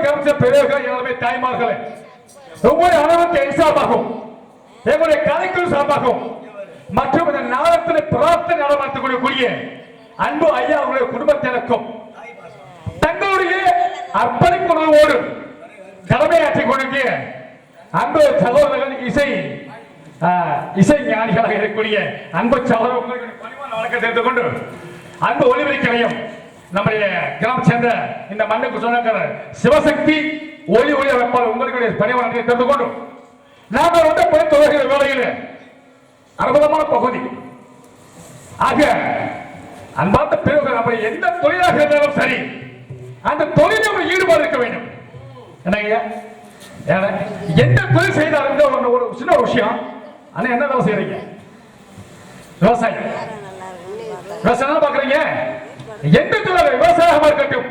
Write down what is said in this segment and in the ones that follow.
கவனிச்ச கமிச்ச பெரியவர்கள் எல்லாமே தாய்மார்களே ஒவ்வொரு அளவுக்கு என் சார்பாகும் எங்களுடைய கலைக்குழு சார்பாகும் மற்றும் இந்த நாளத்தில் பிரார்த்தனை நடமாற்றக்கூடிய அன்பு ஐயா அவருடைய குடும்பத்தினருக்கும் தங்களுடைய அர்ப்பணிப்புணர்வோடு கடமையாற்றிக் கொண்டிருக்கிய அன்பு சகோதரர்கள் இசை இசை ஞானிகளாக இருக்கக்கூடிய அன்பு சகோதரர்களுக்கு பணிவான வழக்கத்தை எடுத்துக்கொண்டு அன்பு ஒளிபரிக்கலையும் நம்முடைய கிராம சேர்ந்த இந்த மண்ணுக்கு சொன்னாக்காரர் சிவசக்தி ஒளி ஒளி அமைப்பாளர் பணிவான வணக்கத்தை தெரிந்து கொண்டு நாங்கள் வந்து போய் தொழுகிற வேலையில் அற்புதமான பகுதி. ஆக அன்பார்ந்த பிரிவுகள் நம்ம எந்த தொழிலாக இருந்தாலும் சரி அந்த தொழிலில் ஒரு ஈடுபாடு இருக்க வேண்டும். என்னங்க? எந்த தொழில் செய்தாலும் ஒரு சின்ன ஒரு விஷயம். ஆனா என்ன வேலை செய்யறீங்க விவசாயம். விவசாயம் தான் பாக்குறீங்க எந்த தொழில் விவசாயமா இருக்கட்டும்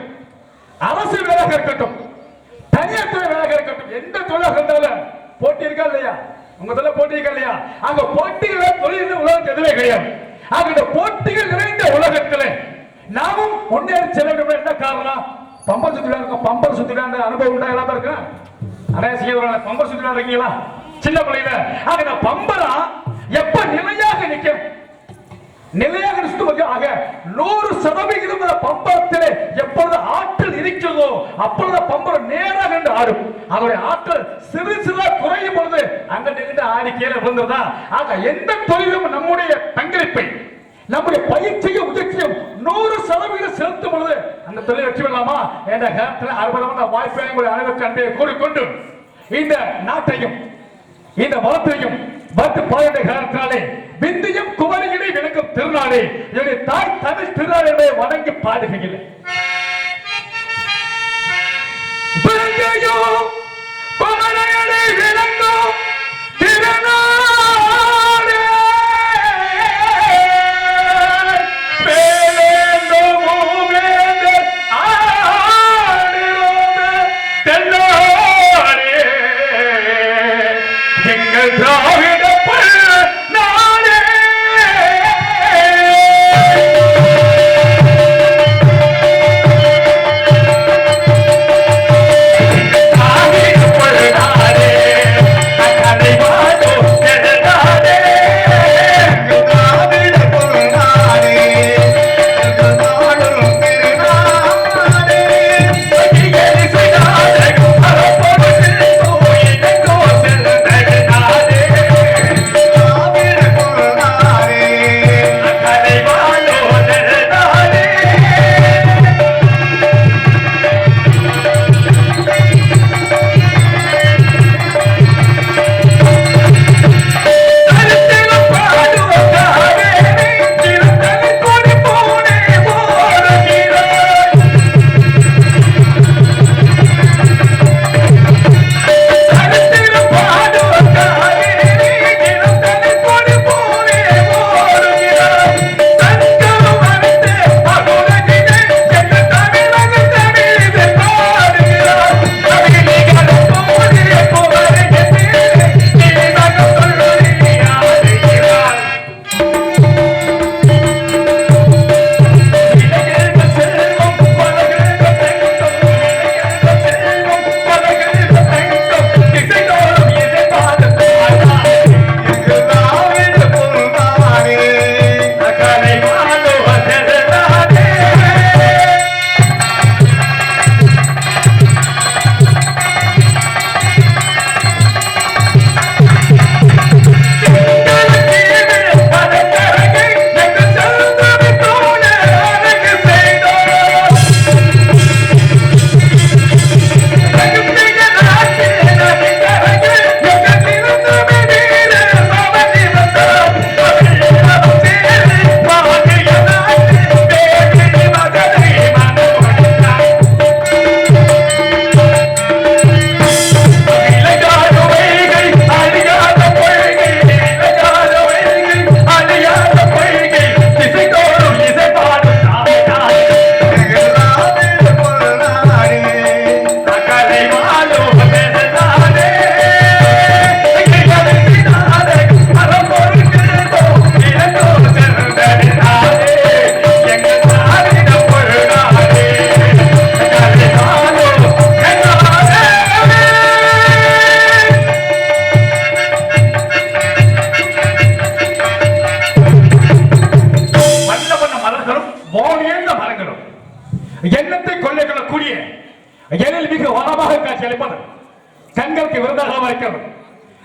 அரசு வேலையாக இருக்கட்டும் தனியார் துறை வேலையாக இருக்கட்டும் எந்த தொழிலாக இருந்தாலும் போட்டி இருக்கா இல்லையா? உங்க தொழில் போட்டி இருக்கா இல்லையா? அங்க போட்டிகள் தொழில் உலகத்தில் எதுவே கிடையாது. ஆக இந்த போட்டிகள் நிறைந்த உலகத்துல நாமும் முன்னேறி செல்ல வேண்டும். என்ன காரணம்? பம்பர் சுத்திலாம் இருக்கும். பம்பர் சுத்திலாம் அனுபவம் உண்டா? எல்லாம் இருக்கா? அடைய பம்பர் சுத்திலாம் இருக்கீங்களா? சின்ன பிள்ளையில. ஆக இந்த பம்பரா எப்ப நிலையாக நிற்கும் நிலையாக நிறுத்துவது ஆக நூறு சதவிகிதம் இந்த பம்பரத்தில் எப்பொழுது ஆற்றல் இருக்கிறதோ அப்பொழுது பம்பரம் நேராக என்று ஆடும். அதனுடைய ஆற்றல் சிறு சிறா குறையும் பொழுது அங்க நின்று ஆடி கீழே விழுந்ததா ஆக எந்த தொழிலும் நம்முடைய பங்களிப்பை நம்முடைய பயிற்சியும் முயற்சியும் நூறு சதவீதம் செலுத்தும் பொழுது அந்த தொழில் வெற்றி பெறலாமா? என்ற கருத்தில் அற்புதமான வாய்ப்பை உங்களுடைய அனைவருக்கு கூறிக்கொண்டு இந்த நாட்டையும் இந்த வளத்தையும் பத்து பாருடைய காலத்தாலே விந்தியும் குமரியினை விளக்கும் திருநாளே. என்னுடைய தாய் தமிழ் திருநாளை வணங்கி பாடுகையில். விளங்கையோ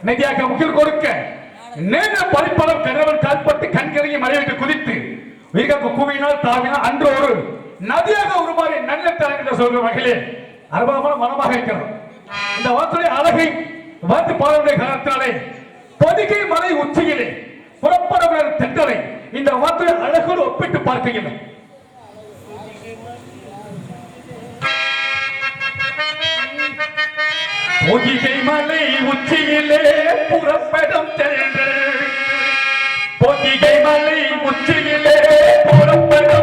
நெதியாக முகில் கொடுக்க. நேர பறிப்பளம் கணவன் கால்பட்டு கண்களையும் மலையிட்டு குதித்து உயிர்காக்கு குவினால் தாவினால் அன்று ஒரு நதியாக உருமாறி நல்ல தலைவர் சொல்ற வகையிலே அருபாமலம் மனமாக இருக்கிறோம். இந்த வார்த்தையை அழகை வார்த்து பாடலுடைய காலத்தினாலே பொதிகை மலை உச்சியிலே புறப்பட தென்றலை இந்த வார்த்தையை அழகோடு ஒப்பிட்டு பார்க்கிறேன் பொதிகை மலை உச்சியிலே புறப்படும் தென்று பொதிகை மலை உச்சியிலே புறப்படும்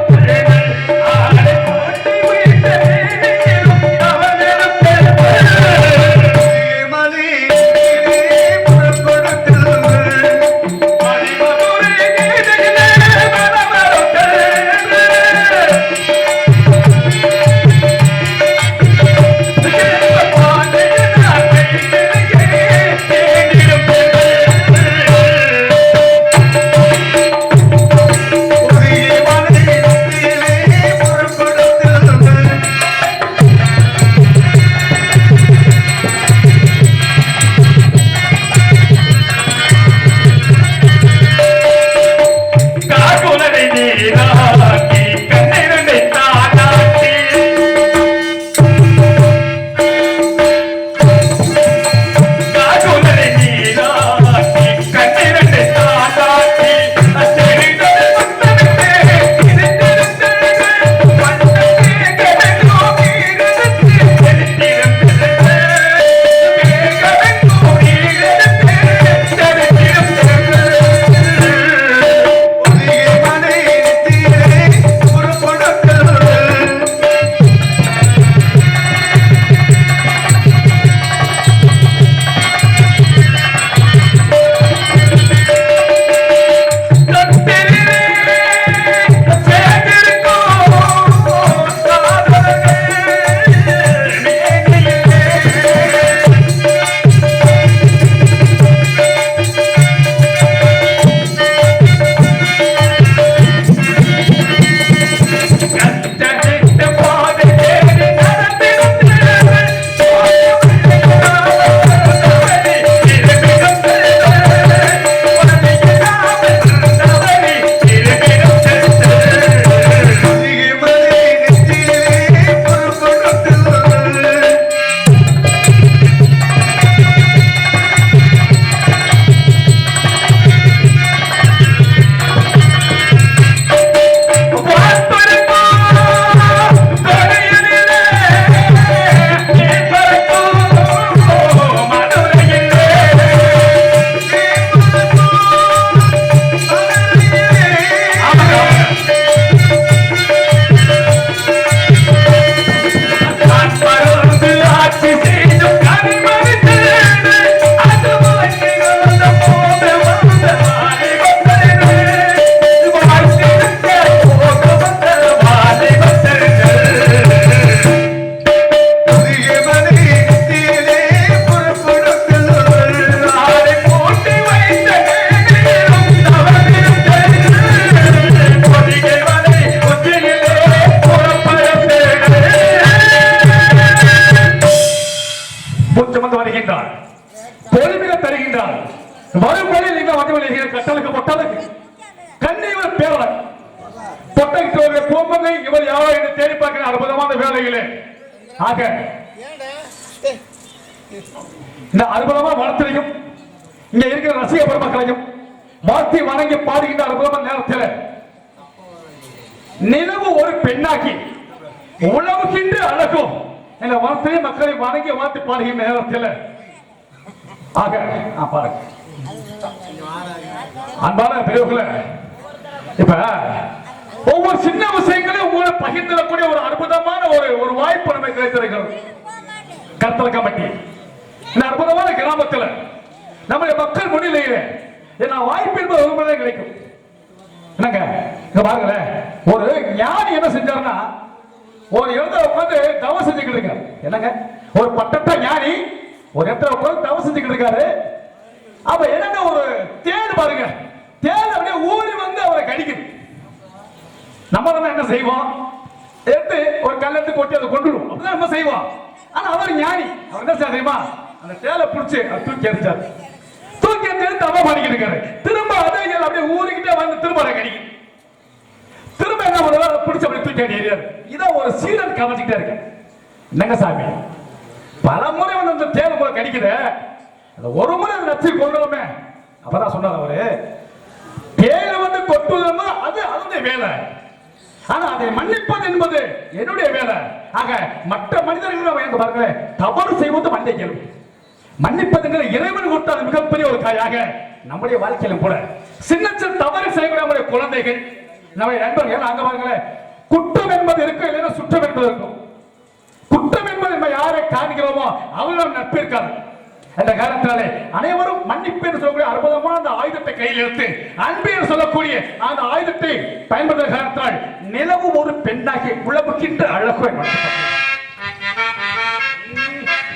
இந்த அற்புதமான வளத்திலையும் இங்க இருக்கிற ரசிக பெருமக்களையும் வாழ்த்தி வணங்கி பாடுகின்ற அற்புதமான நேரத்தில் நிலவு ஒரு பெண்ணாக்கி உழவுகின்ற அழகும் இந்த வார்த்தையை மக்களை வணங்கி வாழ்த்து பாடுகின்ற நேரத்தில். ஆக நான் பாருங்க. அன்பான பெரியவர்களே இப்ப ஒவ்வொரு சின்ன விஷயங்களையும் உங்களை பகிர்ந்துடக்கூடிய ஒரு அற்புதமான ஒரு ஒரு வாய்ப்பு நமக்கு கிடைத்திருக்கிறது. கருத்தல் கமிட்டி இந்த அற்புதமான கிராமத்தில் நம்முடைய மக்கள் முன்னிலையில என்ன வாய்ப்பு என்பது ஒரு கிடைக்கும். என்னங்க? இங்க பாருங்களேன். ஒரு ஞானி என்ன செஞ்சாருன்னா ஒரு இடத்துல உட்காந்து தவம் செஞ்சுக்கிட்டு இருக்காரு. என்னங்க? ஒரு பட்டத்த ஞானி ஒரு இடத்துல உட்காந்து தவம் செஞ்சுக்கிட்டு இருக்காரு. அப்ப என்னங்க ஒரு தேடு பாருங்க. தேடு அப்படியே ஊறி வந்து அவரை கடிக்குது. நம்ம தான் என்ன செய்வோம்? எடுத்து ஒரு கல்லெடுத்து கொட்டி அதை கொண்டுடும் அப்படிதான் நம்ம செய்வோம். ஆனா அவர் ஞானி. அவர் என்ன செய்யுமா அந்த தேலை பிடிச்சி தூக்கி எறிஞ்சார். தூக்கி எறிஞ்சது தவ பண்ணிக்கிட்டு இருக்காரு. திரும்ப அதே அப்படியே ஊறிக்கிட்டே வந்து திரும்ப அதை கடிக்கும். திரும்ப என்ன பண்ணுவாரு? பிடிச்ச அப்படி தூக்கி அடி எறியாரு இதான் ஒரு சீடன் கவனிச்சுக்கிட்டே இருக்கு என்னங்க சாமி? பல முறை வந்து அந்த தேவை போல கடிக்குது. அந்த ஒரு முறை அதை நச்சு கொண்டுமே அப்பதான் சொன்னார் அவரு தேவை வந்து கொட்டுவதுன்னா அது அதனுடைய வேலை. ஆனா அதை மன்னிப்பது என்பது என்னுடைய வேலை. ஆக மற்ற மனிதர்கள் பாருங்களேன். தவறு செய்வது மனித இயல்பு. மன்னிப்பதுங்கிற இறைவன் கொடுத்த அது மிகப்பெரிய ஒரு காயாக நம்முடைய வாழ்க்கையிலும் கூட. சின்ன சின்ன தவறு செய்யக்கூடிய நம்முடைய குழந்தைகள் நம்முடைய நண்பர்கள் அங்க பாருங்களேன் குற்றம் என்பது இருக்கும் இல்லைன்னா சுற்றம் என்பது இருக்கும் குற்றம் என்பது நம்ம யாரை காண்கிறோமோ அவர்களும் நட்பு இருக்காது. அந்த காலத்தினாலே அனைவரும் மன்னிப்பு என்று சொல்லக்கூடிய அற்புதமான அந்த ஆயுதத்தை கையில் எடுத்து அன்பு என்று சொல்லக்கூடிய அந்த ஆயுதத்தை பயன்படுத்த காரணத்தால் நிலவு ஒரு பெண்ணாகி உழவுக்கின்ற அழகு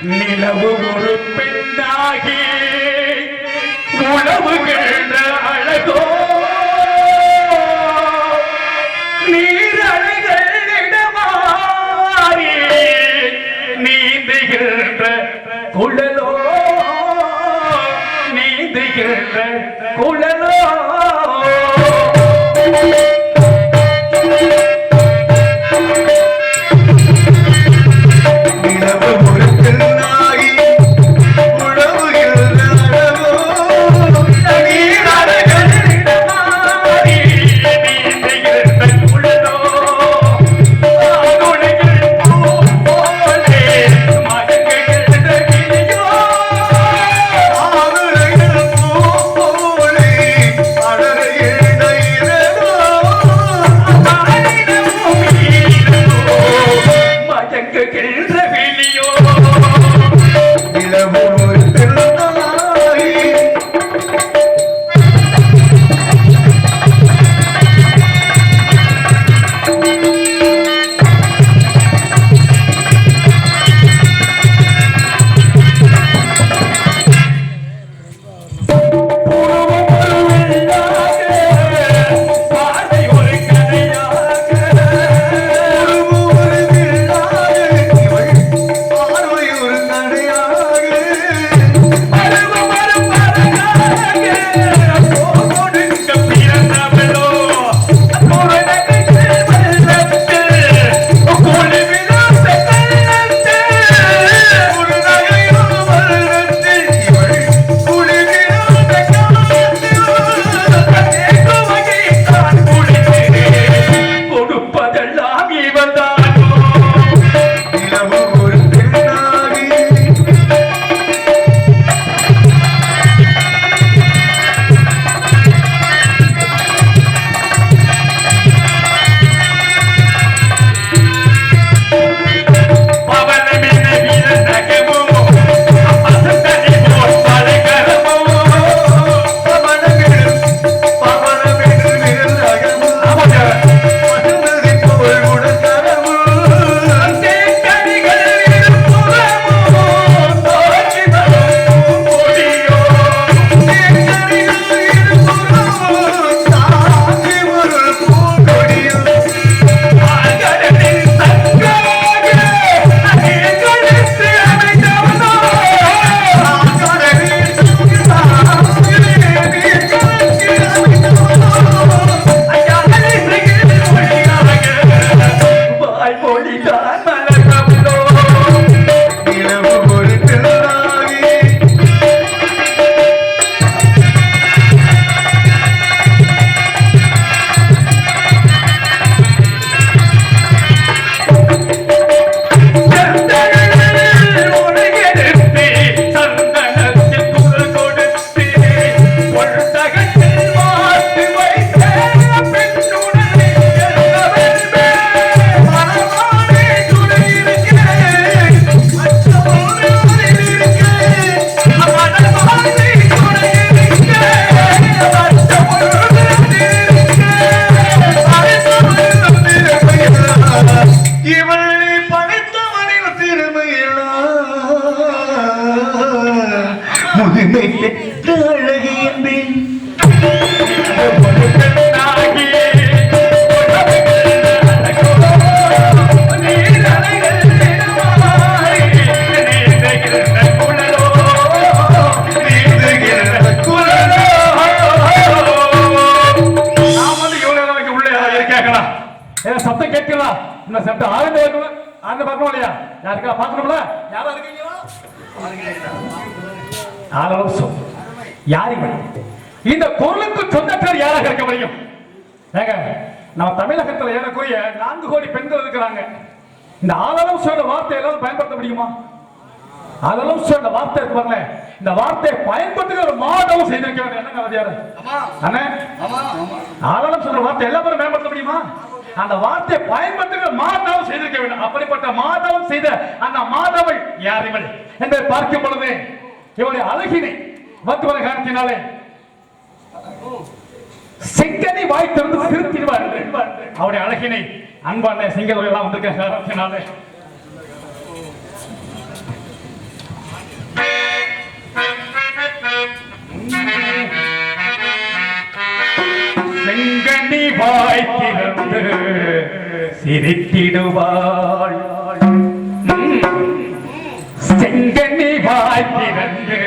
நிலவு ஒரு பெண்ணாகி உழவுகின்ற யார் இவன் இந்த பொருளுக்கு சொந்தக்கார் யாராக இருக்க முடியும்? ஏங்க நம்ம தமிழகத்தில் ஏறக்குரிய நான்கு கோடி பெண்கள் இருக்கிறாங்க. இந்த ஆளளவு சொல்ற வார்த்தை எல்லாரும் பயன்படுத்த முடியுமா? ஆளளவு சொல்ற வார்த்தை இருக்கு பாருங்க இந்த வார்த்தையை பயன்படுத்துகிற ஒரு மாதம் செய்திருக்க வேண்டிய என்னங்க வாத்தியார் அண்ணே ஆளளவு சொல்ற வார்த்தை எல்லாரும் பயன்படுத்த முடியுமா? அந்த வார்த்தையை பயன்படுத்துகிற மாதவம் செய்திருக்க வேண்டும். அப்படிப்பட்ட மாதவம் செய்த அந்த மாதவள் யார் இவள்? என்பதை பார்க்கும் பொழுது இவளுடைய அழகினை வந்து வர காரணத்தினாலே. செங்கனி வாய் திறந்து திருத்திடுவார். அவருடைய அழகினை அன்பான சிங்கர்கள் எல்லாம் வந்திருக்க காரணத்தினாலே. செங்கனி வாய் திறந்து சிரித்திடுவாள் செங்கனி வாய் திறந்து